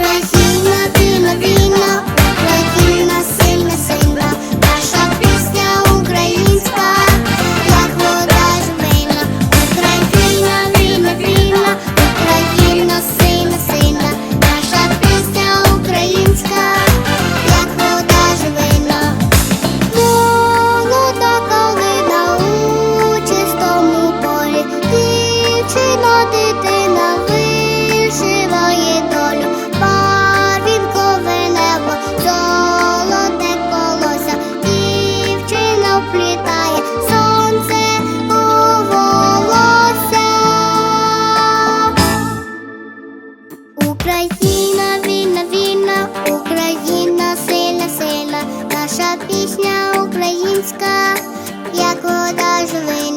Країна, вільна, вільна, країна сильна, сильна, наша пісня українська, як вода жмина, Україна, вільна, вільна, Україна сильна, сильна, наша пісня українська, як вода жмина, молода калина у чистому полі, дівчина. Україна, вільна, вільна, Україна, сильна, сильна, наша пісня українська, як вода живе.